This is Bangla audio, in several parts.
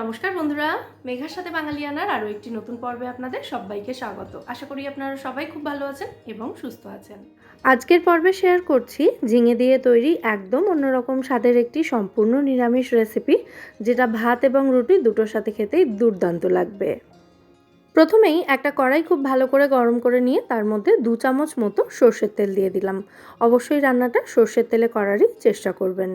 নমস্কার বন্ধুরা, মেঘার সাথে বাঙালিয়ানার আরও একটি নতুন পর্বে আপনাদের সবাইকে স্বাগত। আশা করি আপনারা সবাই খুব ভালো আছেন এবং সুস্থ আছেন। আজকের পর্বে শেয়ার করছি ঝিঙে দিয়ে তৈরি একদম অন্যরকম স্বাদের একটি সম্পূর্ণ নিরামিষ রেসিপি যেটা ভাত এবং রুটি দুটোর সাথে খেতেই দুর্দান্ত লাগবে। প্রথমেই একটা কড়াই খুব ভালো করে গরম করে নিয়ে তার মধ্যে দু চামচ মতো সর্ষের তেল দিয়ে দিলাম। অবশ্যই রান্নাটা সর্ষের তেলে করারই চেষ্টা করবেন।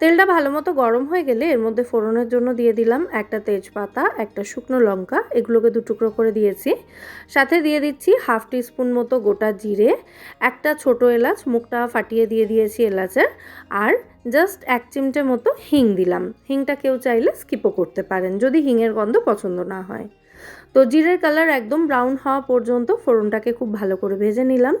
তেলটা ভালো মতো গরম হয়ে গেলে এর মধ্যে ফোড়নের জন্য দিয়ে দিলাম একটা তেজপাতা, একটা শুকনো লঙ্কা, এগুলোকে দু টুকরো করে দিয়েছি। সাথে দিয়ে দিচ্ছি হাফ টিস্পুন মতো গোটা জিরে, একটা ছোট এলাচ, মুখটা ফাটিয়ে দিয়ে দিয়েছি এলাচের, আর জাস্ট এক চিমটে মতো হিং দিলাম। হিংটা কেউ চাইলে স্কিপও করতে পারেন, যদি হিংয়ের গন্ধ পছন্দ না হয়। তো জিরের কালার একদম ব্রাউন হওয়া পর্যন্ত ফোড়নটাকে খুব ভালো করে ভেজে নিলাম।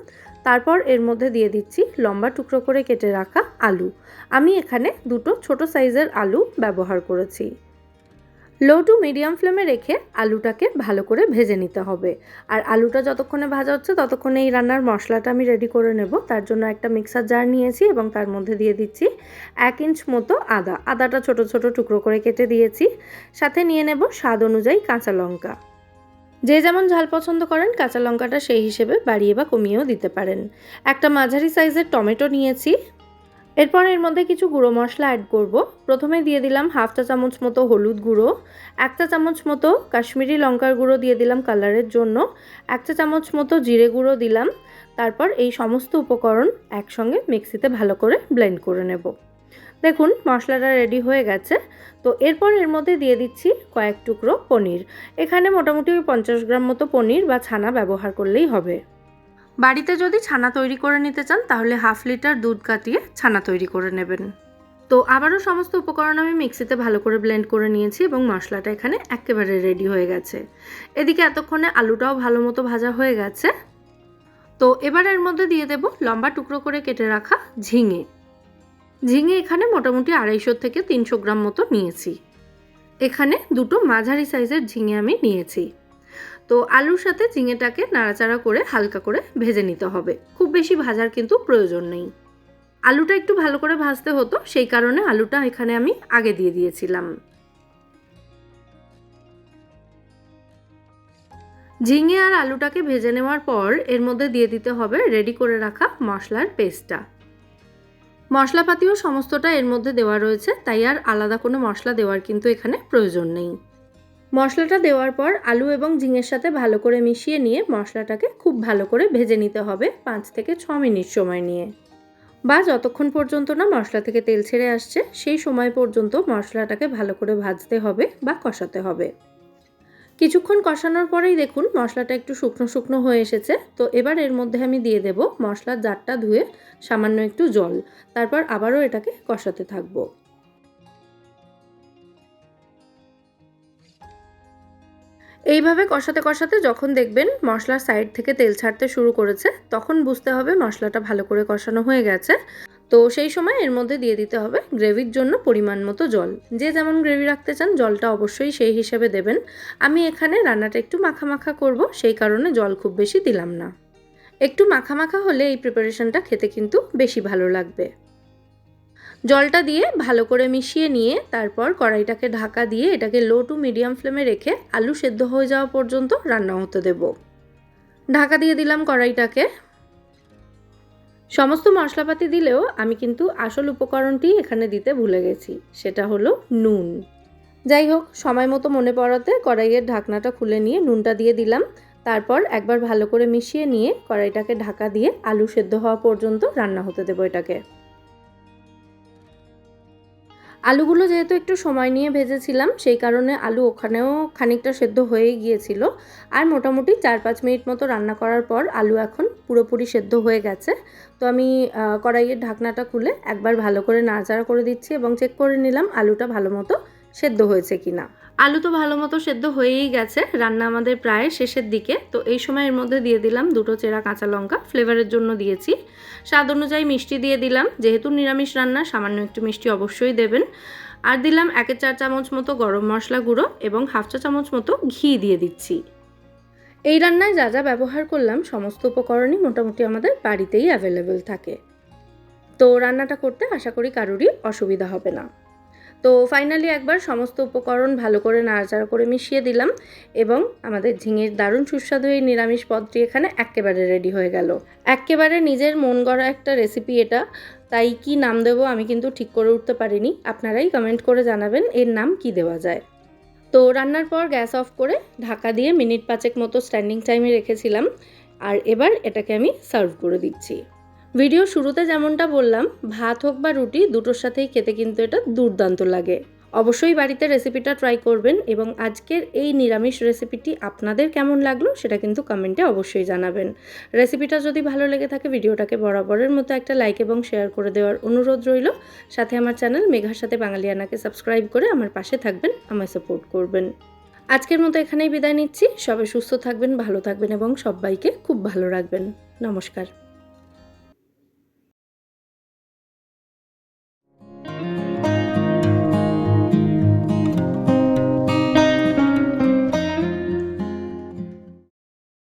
তারপর এর মধ্যে দিয়ে দিচ্ছি লম্বা টুকরো করে কেটে রাখা আলু। আমি এখানে দুটো ছোট সাইজের আলু ব্যবহার করেছি। লো টু মিডিয়াম ফ্লেমে রেখে আলুটাকে ভালো করে ভেজে নিতে হবে। আর আলুটা যতক্ষণে ভাজা হচ্ছে ততক্ষণে এই রান্নার মশলাটা আমি রেডি করে নেব। তার জন্য একটা মিক্সার জার নিয়েছি এবং তার মধ্যে দিয়ে দিচ্ছি এক ইঞ্চ মতো আদা। আদাটা ছোট ছোট টুকরো করে কেটে দিয়েছি। সাথে নিয়ে নেব স্বাদ অনুযায়ী কাঁচা লঙ্কা। যে যেমন ঝাল পছন্দ করেন, কাঁচা লঙ্কাটা সেই হিসেবে বাড়িয়ে বা কমিয়েও দিতে পারেন। একটা মাঝারি সাইজের টমেটো নিয়েছি। এরপর এর মধ্যে কিছু গুঁড়ো মশলা অ্যাড করব। প্রথমে দিয়ে দিলাম হাফ চা চামচ মতো হলুদ গুঁড়ো, এক চা চামচ মতো কাশ্মীরি লঙ্কার গুঁড়ো দিয়ে দিলাম কালারের জন্য, এক চা চামচ মতো জিরে গুঁড়ো দিলাম। তারপর এই সমস্ত উপকরণ একসঙ্গে মিক্সিতে ভালো করে ব্লেন্ড করে নেব। দেখুন, মশলাটা রেডি হয়ে গেছে। তো এরপর এর মধ্যে দিয়ে দিচ্ছি কয়েক টুকরো পনির। এখানে মোটামুটি ওই পঞ্চাশ গ্রাম মতো পনির বা ছানা ব্যবহার করলেই হবে। বাড়িতে যদি ছানা তৈরি করে নিতে চান, তাহলে হাফ লিটার দুধ কাটিয়ে ছানা তৈরি করে নেবেন। তো আবারও সমস্ত উপকরণ আমি মিক্সিতে ভালো করে ব্লেন্ড করে নিয়েছি এবং মশলাটা এখানে একেবারে রেডি হয়ে গেছে। এদিকে এতক্ষণে আলুটাও ভালো মতো ভাজা হয়ে গেছে। তো এবার এর মধ্যে দিয়ে দেব লম্বা টুকরো করে কেটে রাখা ঝিঙে। ঝিঙে এখানে মোটামুটি আড়াইশো থেকে তিনশো গ্রাম মতো নিয়েছি। এখানে দুটো মাঝারি সাইজের ঝিঙে আমি নিয়েছি। তো আলুর সাথে ঝিঙেটাকে নাড়াচাড়া করে হালকা করে ভেজে নিতে হবে। খুব বেশি ভাজার কিন্তু প্রয়োজন নেই। আলুটা একটু ভালো করে ভাজতে হতো, সেই কারণে আলুটা এখানে আমি আগে দিয়ে দিয়েছিলাম। ঝিঙে আর আলুটাকে ভেজে নেওয়ার পর এর মধ্যে দিয়ে দিতে হবে রেডি করে রাখা মশলার পেস্টটা। মশলাপাতিও সমস্তটা এর মধ্যে দেওয়া রয়েছে, তাই আর আলাদা কোনো মশলা দেওয়ার কিন্তু এখানে প্রয়োজন নেই। মশলাটা দেওয়ার পর আলু এবং ঝিঙের সাথে ভালো করে মিশিয়ে নিয়ে মশলাটাকে খুব ভালো করে ভেজে নিতে হবে পাঁচ থেকে ছ মিনিট সময় নিয়ে। বা যতক্ষণ পর্যন্ত না মশলা থেকে তেল ছেড়ে আসছে, সেই সময় পর্যন্ত মশলাটাকে ভালো করে ভাজতে হবে বা কষাতে হবে। কিছুক্ষণ কষানোর পরেই দেখুন মশলাটা একটু শুকনো শুকনো হয়ে এসেছে। তো এবার এর মধ্যে আমি দিয়ে দেব মশলার জারটা ধুয়ে সামান্য একটু জল। তারপর আবারও এটাকে কষাতে থাকব। এইভাবে কষাতে কষাতে যখন দেখবেন মশলার সাইড থেকে তেল ছাড়তে শুরু করেছে, তখন বুঝতে হবে মশলাটা ভালো করে কষানো হয়ে গেছে। তো সেই সময় এর মধ্যে দিয়ে দিতে হবে গ্রেভির জন্য পরিমাণ মতো জল। যে যেমন গ্রেভি রাখতে চান, জলটা অবশ্যই সেই হিসেবে দেবেন। আমি এখানে রান্নাটা একটু মাখা মাখা করব, সেই কারণে জল খুব বেশি দিলাম না। একটু মাখা মাখা হলে এই প্রিপারেশনটা খেতে কিন্তু বেশি ভালো লাগবে। জলটা দিয়ে ভালো করে মিশিয়ে নিয়ে তারপর কড়াইটাকে ঢাকা দিয়ে এটাকে লো টু মিডিয়াম ফ্লেমে রেখে আলু সেদ্ধ হয়ে যাওয়া পর্যন্ত রান্না হতে দেব। ঢাকা দিয়ে দিলাম কড়াইটাকে। সমস্ত মশলাপাতি দিলেও আমি কিন্তু আসল উপকরণটি এখানে দিতে ভুলে গেছি, সেটা হলো নুন। যাই হোক, সময় মতো মনে পড়াতে কড়াইয়ের ঢাকনাটা খুলে নিয়ে নুনটা দিয়ে দিলাম। তারপর একবার ভালো করে মিশিয়ে নিয়ে কড়াইটাকে ঢাকা দিয়ে আলু সেদ্ধ হওয়া পর্যন্ত রান্না হতে দেবো এটাকে। আলুগুলো যেহেতু একটু সময় নিয়ে ভেজেছিলাম, সেই কারণে আলু ওখানেও খানিকটা সেদ্ধ হয়ে গিয়েছিল। আর মোটামুটি চার পাঁচ মিনিট মতো রান্না করার পর আলু এখন পুরোপুরি সেদ্ধ হয়ে গেছে। তো আমি কড়াইয়ের ঢাকনাটা খুলে একবার ভালো করে নাড়াচাড়া করে দিচ্ছি এবং চেক করে নিলাম আলুটা ভালো মতো সেদ্ধ হয়েছে কিনা। আলু তো ভালো মতো সেদ্ধ হয়েই গেছে, রান্না আমাদের প্রায় শেষের দিকে। তো এই সময় এর মধ্যে দিয়ে দিলাম দুটো চেরা কাঁচা লঙ্কা ফ্লেভারের জন্য দিয়েছি। স্বাদ অনুযায়ী মিষ্টি দিয়ে দিলাম, যেহেতু নিরামিষ রান্না, সামান্য একটু মিষ্টি অবশ্যই দেবেন। আর দিলাম একের চার চামচ মতো গরম মশলা গুঁড়ো এবং হাফ চা চামচ মতো ঘি দিয়ে দিচ্ছি। এই রান্নায় যা যা ব্যবহার করলাম, সমস্ত উপকরণই মোটামুটি আমাদের বাড়িতেই অ্যাভেলেবেল থাকে। তো রান্নাটা করতে আশা করি কারোরই অসুবিধা হবে না। তো ফাইনালি একবার সমস্ত উপকরণ ভালো করে নাড়াচাড়া করে মিশিয়ে দিলাম এবং আমাদের ঝিঙের দারুণ সুস্বাদু এই নিরামিষ পদটি এখানে একেবারে রেডি হয়ে গেল। একেবারে নিজের মন গড়া একটা রেসিপি এটা, তাই কি নাম দেবো আমি কিন্তু ঠিক করে উঠতে পারিনি। আপনারাই কমেন্ট করে জানাবেন এর নাম কি দেওয়া যায়। তো রান্নার পর গ্যাস অফ করে ঢাকা দিয়ে মিনিট পাঁচেক মতো স্ট্যান্ডিং টাইমে রেখেছিলাম। আর এবার এটাকে আমি সার্ভ করে দিচ্ছি। ভিডিও শুরুতে যেমনটা বললাম, ভাত হোক বা রুটি, দুটোর সাথেই খেতে কিন্তু এটা দুর্দান্ত লাগে। অবশ্যই বাড়িতে রেসিপিটা ট্রাই করবেন এবং আজকের এই নিরামিষ রেসিপিটি আপনাদের কেমন লাগল সেটা কিন্তু কমেন্টে অবশ্যই জানাবেন। রেসিপিটা যদি ভালো লেগে থাকে ভিডিওটাকে বরাবরের মতো একটা লাইক এবং শেয়ার করে দেওয়ার অনুরোধ রইল। সাথে আমার চ্যানেল মেঘার সাথে বাঙালিয়ানাকে সাবস্ক্রাইব করে আমার পাশে থাকবেন, আমায় সাপোর্ট করবেন। আজকের মতো এখানেই বিদায় নিচ্ছি। সবাই সুস্থ থাকবেন, ভালো থাকবেন এবং সবাইকে খুব ভালো রাখবেন। নমস্কার।